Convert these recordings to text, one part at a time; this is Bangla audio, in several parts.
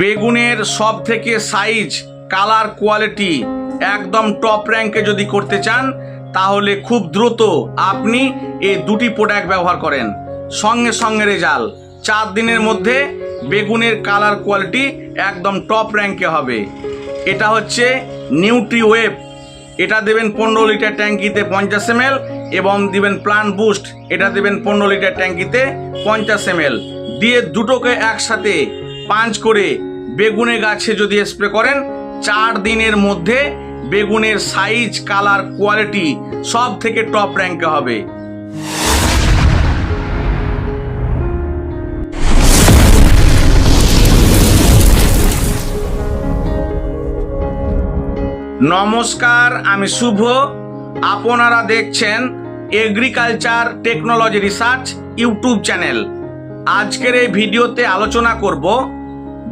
বেগুনের সব থেকে সাইজ কালার কোয়ালিটি একদম টপ র্যাঙ্কে যদি করতে চান, তাহলে খুব দ্রুত আপনি এই দুটি প্রোডাক্ট ব্যবহার করেন। সঙ্গে সঙ্গে রেজাল্ট চার দিনের মধ্যে বেগুনের কালার কোয়ালিটি একদম টপ র্যাঙ্কে হবে। এটা হচ্ছে নিউট্রি ওয়েব এটা দেবেন পনেরো লিটার ট্যাঙ্কিতে পঞ্চাশ এম এবং দিবেন প্লান বুস্ট এটা দেবেন পনেরো লিটার ট্যাঙ্কিতে পঞ্চাশ এম দিয়ে দুটোকে একসাথে পাঁচ করে বেগুনে গাছে যদি স্প্রে করেন, চার দিনের মধ্যে বেগুনের সাইজ কালার কোয়ালিটি সব থেকে টপ র্যাঙ্কে হবে। নমস্কার, আমি শুভ। আপনারা দেখছেন agriculture technology research YouTube channel আজকের এই ভিডিওতে আলোচনা করব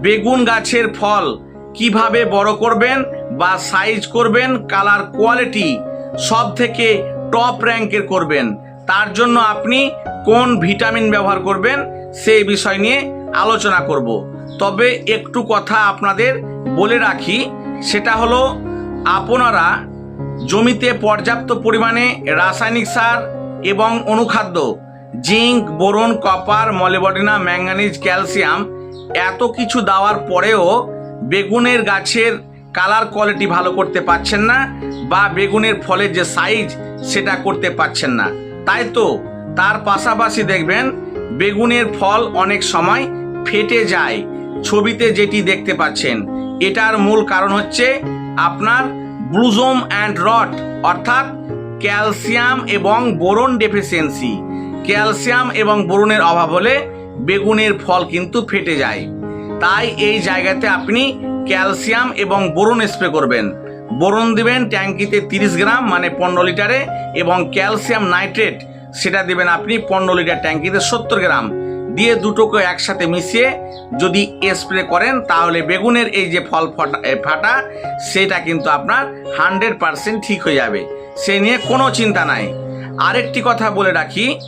বেগুন গাছের ফল কীভাবে বড় করবেন বা সাইজ করবেন কালার কোয়ালিটি সব থেকে টপ র্যাঙ্কের করবেন, তার জন্য আপনি কোন ভিটামিন ব্যবহার করবেন সেই বিষয় নিয়ে আলোচনা করব। তবে একটু কথা আপনাদের বলে রাখি, সেটা হলো আপনারা জমিতে পর্যাপ্ত পরিমাণে রাসায়নিক সার এবং অনুখাদ্য, zinc, boron, copper molybdenum manganese calcium এত কিছু দেওয়ার পরেও বেগুনের গাছের কালার কোয়ালিটি ভালো করতে পারছেন না বা বেগুনের ফলের যে সাইজ সেটা করতে পারছেন না। তাই তো তার পাশাপাশি দেখবেন বেগুনের ফল অনেক সময় ফেটে যায়। ছবিতে যেটি দেখতে পাচ্ছেন, এটার মূল কারণ হচ্ছে আপনার ব্লুজোম অ্যান্ড রট, অর্থাৎ ক্যালসিয়াম এবং বোরন ডেফিসিয়েন্সি ক্যালসিয়াম এবং বোরনের অভাব হলে বেগুনের ফল কিন্তু ফেটে যায়। তাই এই জায়গাতে আপনি ক্যালসিয়াম এবং বোরন স্প্রে করবেন। বোরন দিবেন ট্যাঙ্কিতে তিরিশ গ্রাম মানে পনেরো লিটারে, এবং ক্যালসিয়াম নাইট্রেট, সেটা দিবেন আপনি পনেরো লিটার ট্যাঙ্কিতে সত্তর গ্রাম। দিয়ে দুটোকে একসাথে মিশিয়ে যদি স্প্রে করেন, তাহলে বেগুনের এই যে ফল ফাটা, সেটা কিন্তু আপনার হান্ড্রেড পারসেন্ট ঠিক হয়ে যাবে। সে নিয়ে কোনো চিন্তা নাই। আরেকটি কথা বলে রাখি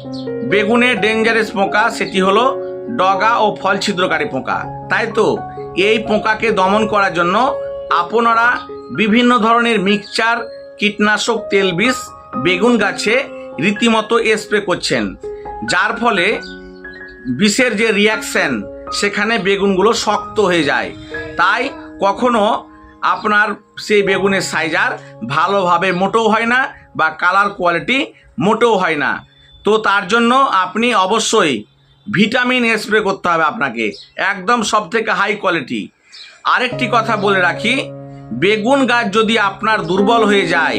বেগুনের ডেঞ্জারাস পোকা, সেটি হলো ডগা ও ফল ছিদ্রকারী পোকা। তাই তো, এই পোকাকে দমন করার জন্য আপনারা বিভিন্ন ধরনের মিক্সচার, কীটনাশক, তেল বিষ, বেগুন গাছে রীতিমতো স্প্রে করছেন। যার ফলে বিষের যে রিয়াকশন সেখানে বেগুনগুলো শক্ত হয়ে যায়। তাই কখনো আপনার সেই বেগুনের সাইজার ভালোভাবে মোটেও হয় না বা কালার কোয়ালিটি মোটেও হয় না। তো তার জন্য আপনি অবশ্যই ভিটামিন স্প্রে করতে হবে আপনাকে। একদম সব থেকে হাই কোয়ালিটি। আরেকটি কথা বলে রাখি, বেগুন গাছ যদি আপনার দুর্বল হয়ে যায়,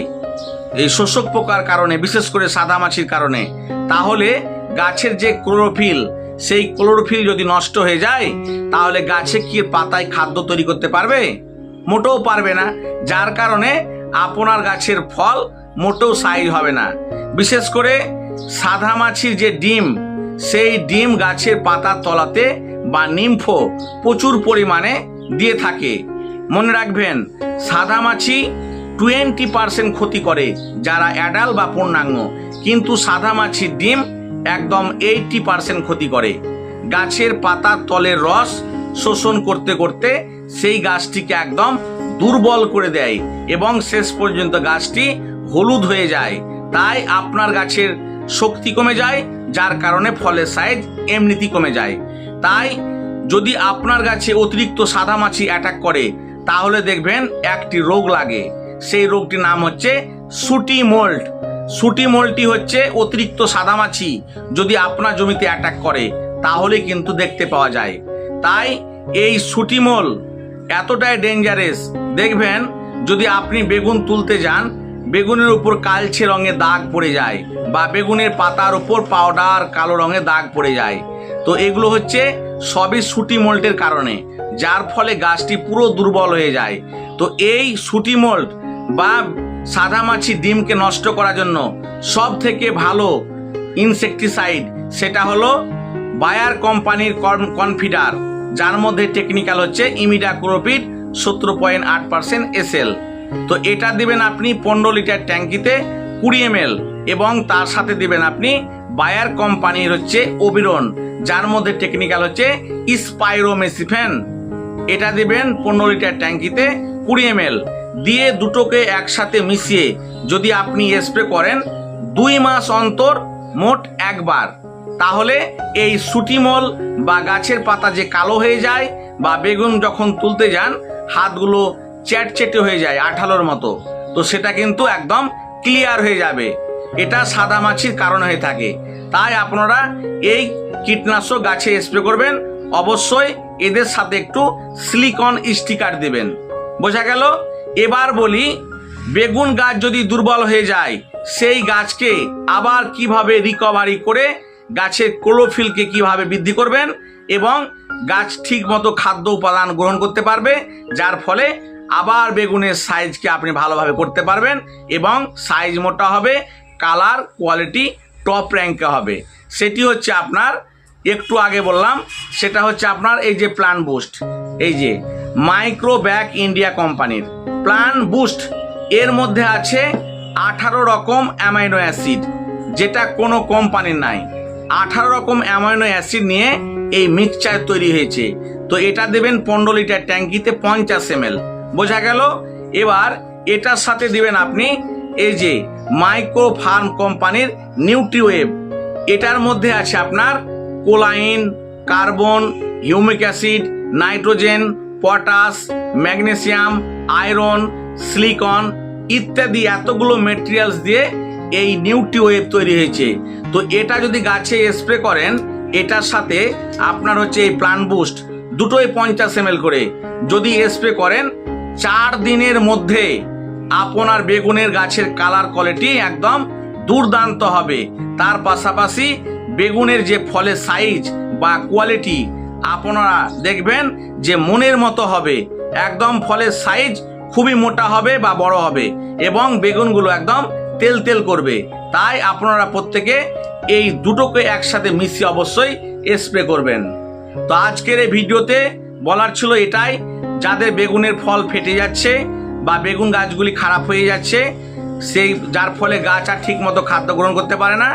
এই শোষক পোকার কারণে, বিশেষ করে সাদামাছির কারণে, তাহলে গাছের যে ক্লোরোফিল, সেই ক্লোরোফিল যদি নষ্ট হয়ে যায়, তাহলে গাছে কি পাতায় খাদ্য তৈরি করতে পারবে? মোটেও পারবে না। যার কারণে আপনার গাছের ফল মোটেও সাইজ হবে না। বিশেষ করে সাদা মাছির যে ডিম, সেই ডিম গাছের পাতার তলাতে বা নিম্ফো প্রচুর পরিমাণে দিয়ে থাকে। মনে রাখবেন সাদা মাছি টোয়েন্টি পার্সেন্ট ক্ষতি করে যারা অ্যাডাল বা পূর্ণাঙ্গ, কিন্তু সাদা মাছির ডিম একদম এইটটি পার্সেন্ট ক্ষতি করে। গাছের পাতার তলের রস শোষণ করতে করতে সেই গাছটিকে একদম দুর্বল করে দেয় এবং শেষ পর্যন্ত গাছটি হলুদ হয়ে যায়। তাই আপনার গাছের শক্তি কমে যায়, যার কারণে ফলের সাইজ এমনিতেই কমে যায়। তাই যদি আপনার গাছে অতিরিক্ত সাদা মাছি অ্যাটাক করে, তাহলে দেখবেন একটি রোগ লাগে। সেই রোগটির নাম হচ্ছে সুটি মোল্ড সুটি মোল্ডটি হচ্ছে অতিরিক্ত সাদা মাছি। যদি আপনার জমিতে অ্যাটাক করে, তাহলে কিন্তু দেখতে পাওয়া যায়। তাই এই সুটিমোল এতটাই ডেঞ্জারেস দেখবেন যদি আপনি বেগুন তুলতে যান বেগুনের উপর কালচে রঙে দাগ পড়ে যায় বা বেগুনের পাতার উপর পাউডার কালো রঙে দাগ পড়ে যায়। তো এগুলো হচ্ছে সবই সুটি মোল্টের কারণে, যার ফলে গাছটি পুরো দুর্বল হয়ে যায়। তো এই সুটি মোল্ট বা সাদা মাছি ডিমকে নষ্ট করার জন্য সব থেকে ভালো ইনসেকটিসাইড সেটা হলো বায়ার কোম্পানির কনফিডার যার মধ্যে টেকনিক্যাল হচ্ছে ইমিডাক্রোপিড সতেরো পয়েন্ট আট পার্সেন্ট এসএল তো এটা দিবেন আপনি পনেরো লিটার ট্যাঙ্কিতে কুড়ি এম এবং তার সাথে দিবেন আপনি বায়ার কোম্পানির হচ্ছে ওবিরন যার মধ্যে টেকনিক্যাল হচ্ছে স্পাইরোমেসিফেন। এটা দিবেন পনেরো লিটার ট্যাঙ্কিতে কুড়ি এম দিয়ে দুটোকে একসাথে মিশিয়ে যদি আপনি স্প্রে করেন, দুই মাস অন্তর মোট একবার। তাহলে এই সুটিমল বা গাছের পাতা যে কালো হয়ে যায় বা বেগুন যখন তুলতে যান, হাতগুলো চ্যাটচেটে হয়ে যায়, আঠালোর মতো। তো সেটা কিন্তু একদম ক্লিয়ার হয়ে যাবে। এটা সাদা মাছির কারণ হয়ে থাকে। তাই আপনারা এই কীটনাশক গাছে স্প্রে করবেন। অবশ্যই এদের সাথে একটু সিলিকন স্টিকার দেবেন। বোঝা গেল? এবার বলি, বেগুন গাছ যদি দুর্বল হয়ে যায়, সেই গাছকে আবার কীভাবে রিকভারি করে গাছের ক্লোরোফিলকে কীভাবে বৃদ্ধি করবেন এবং গাছ ঠিক মতো খাদ্য উপাদান গ্রহণ করতে পারবে, যার ফলে আবার বেগুনের সাইজকে আপনি ভালোভাবে করতে পারবেন এবং সাইজ মোটা হবে, কালার কোয়ালিটি টপ র্যাঙ্কে হবে। সেটি হচ্ছে আপনার, একটু আগে বললাম, সেটা হচ্ছে আপনার এই যে প্ল্যান বুস্ট, এই যে মাইক্রো ব্যাক ইন্ডিয়া কোম্পানির। প্ল্যান বুস্ট, এর মধ্যে আছে আঠারো রকম অ্যামাইনো অ্যাসিড, যেটা কোনো কোম্পানির নাই। আঠারো রকম অ্যামাইনো অ্যাসিড নিয়ে এই মিক্সচার তৈরি হয়েছে। তো এটা দেবেন পনেরো লিটার ট্যাঙ্কিতে পঞ্চাশ এম বোঝা গেল? এবার এটার সাথে দিবেন আপনি এই যে মাইক্রো ফার্ম কোম্পানির নিউট্রিওয়েভ। এটার মধ্যে আছে আপনার choline, carbon, humic acid, nitrogen, potash, magnesium, iron, silicon ইত্যাদি এতগুলো মেটেরিয়ালস দিয়ে এই নিউট্রিওয়েভ তৈরি হয়েছে। তো এটা যদি গাছে স্প্রে করেন, এটার সাথে আপনার হচ্ছে এই প্লান্ট বুস্ট দুটোই পঞ্চাশ এম করে। যদি স্প্রে করেন চার দিনের মধ্যে আপনার বেগুনের গাছের কালার কোয়ালিটি একদম দুর্দান্ত হবে। তার পাশাপাশি বেগুনের যে ফলের সাইজ বা কোয়ালিটি আপনারা দেখবেন যে মনের মতো হবে। একদম ফলের সাইজ খুবই মোটা হবে বা বড় হবে এবং বেগুনগুলো একদম তেল তেল করবে। তাই আপনারা প্রত্যেকে এই দুটোকে একসাথে মিশিয়ে অবশ্যই স্প্রে করবেন। তো আজকের এই ভিডিওতে বলার ছিল এটাই। যাদের বেগুনের ফল ফেটে যাচ্ছে বা বেগুন গাছগুলি খারাপ হয়ে যাচ্ছে, সেই, যার ফলে গাছ আর ঠিক মতো খাদ্য গ্রহণ করতে পারে না,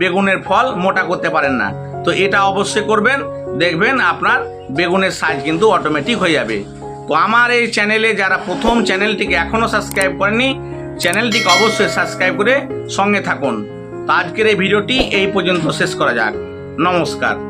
বেগুনের ফল মোটা করতে পারেন না। তো এটা অবশ্যই করবেন, দেখবেন আপনার বেগুনের সাইজ কিন্তু অটোমেটিক হয়ে যাবে। তো আমার এই চ্যানেলে যারা প্রথম চ্যানেলটিকে এখনও সাবস্ক্রাইব করেনি চ্যানেলটিকে অবশ্যই সাবস্ক্রাইব করে সঙ্গে থাকুন। তো আজকের এই ভিডিওটি এই পর্যন্ত শেষ করা যাক। নমস্কার।